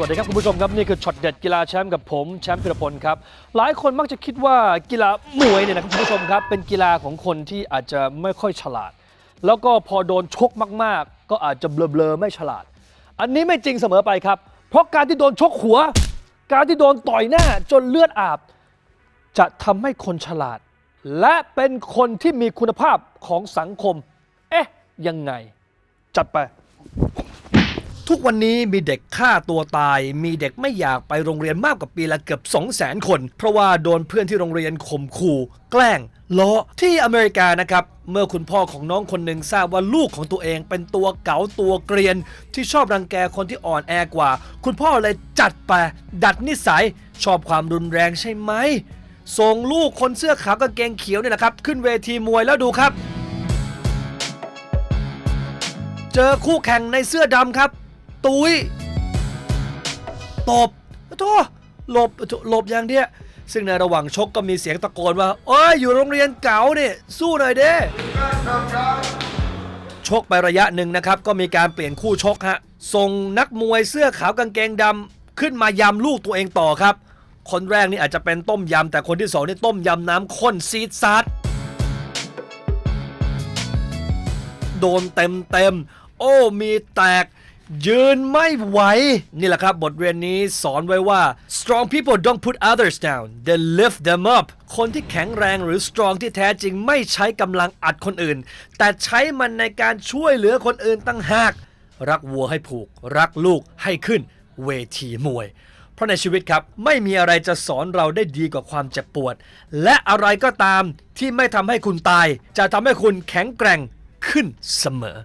สวัสดีครับคุณผู้ชมครับนี่คือช็อตเด็ดกีฬาแชมป์กับผมแชมป์พิรพลครับหลายคนมักจะคิดว่ากีฬามวยเนี่ยนะครับคุณผู้ชมครับเป็นกีฬาของคนที่อาจจะไม่ค่อยฉลาด แล้วก็พอโดนชกมากๆ ก็อาจจะเบลอๆไม่ฉลาด อันนี้ไม่จริงเสมอไปครับ เพราะการที่โดนชกหัว การที่โดนต่อยหน้าจนเลือดอาบ จะทำให้คนฉลาด และเป็นคนที่มีคุณภาพของสังคม เอ๊ะยังไง จัดไป ทุกวันนี้มีเด็กฆ่าตัวตาย มีเด็กไม่อยากไปโรงเรียนมากกว่าปีละเกือบ 2 0 0 0 0 0 คน เพราะว่าโดนเพื่อนที่โรงเรียนข่มขู่แกล้งล้อที่อเมริกานะครับ เมื่อคุณพ่อของน้องคนหนึ่งทราบว่าลูกของตัวเองเป็นตัวเก๋าตัวเกรียน ที่ชอบรังแกคนที่อ่อนแอกว่า คุณพ่อเลยจัดไปดัดนิสัย ชอบความรุนแรงใช่ไหมส่งลูกคนเสื้อขาวกางเกงเขียวเนี่ยนะครับ ขึ้นเวทีมวยแล้วดูครับ เจอคู่แข่งในเสื้อดำครับ ตุยตบโธ่หลบหลบอย่างเดียวซึ่งในระหว่างชกก็มีเสียงตะโกนว่าเอ้ยอยู่โรงเรียนเก๋าเนี่ยสู้หน่อยเด้ชกไประยะหนึ่งนะครับ ก็มีการเปลี่ยนคู่ชกฮะส่งนักมวยเสื้อขาวกางเกงดำขึ้นมายำลูกตัวเองต่อครับ คนแรกนี่อาจจะเป็นต้มยำแต่คนที่สองนี่ต้มยำน้ำข้นซีดซัดโดนเต็มเต็มโอ้มีแตก ยืนไม่ไหว นี่แหละครับบทเรียนนี้สอนไว้ว่า strong people don't put others down they lift them up คนที่แข็งแรงหรือ strong ที่แท้จริงไม่ใช้กำลังอัดคนอื่น แต่ใช้มันในการช่วยเหลือคนอื่นตั้งหาก รักวัวให้ผูก รักลูกให้ขึ้น เวทีมวย เพราะในชีวิตครับ ไม่มีอะไรจะสอนเราได้ดีกว่าความเจ็บปวด และอะไรก็ตามที่ไม่ทำให้คุณตาย จะทำให้คุณแข็งแกร่งขึ้นเสมอ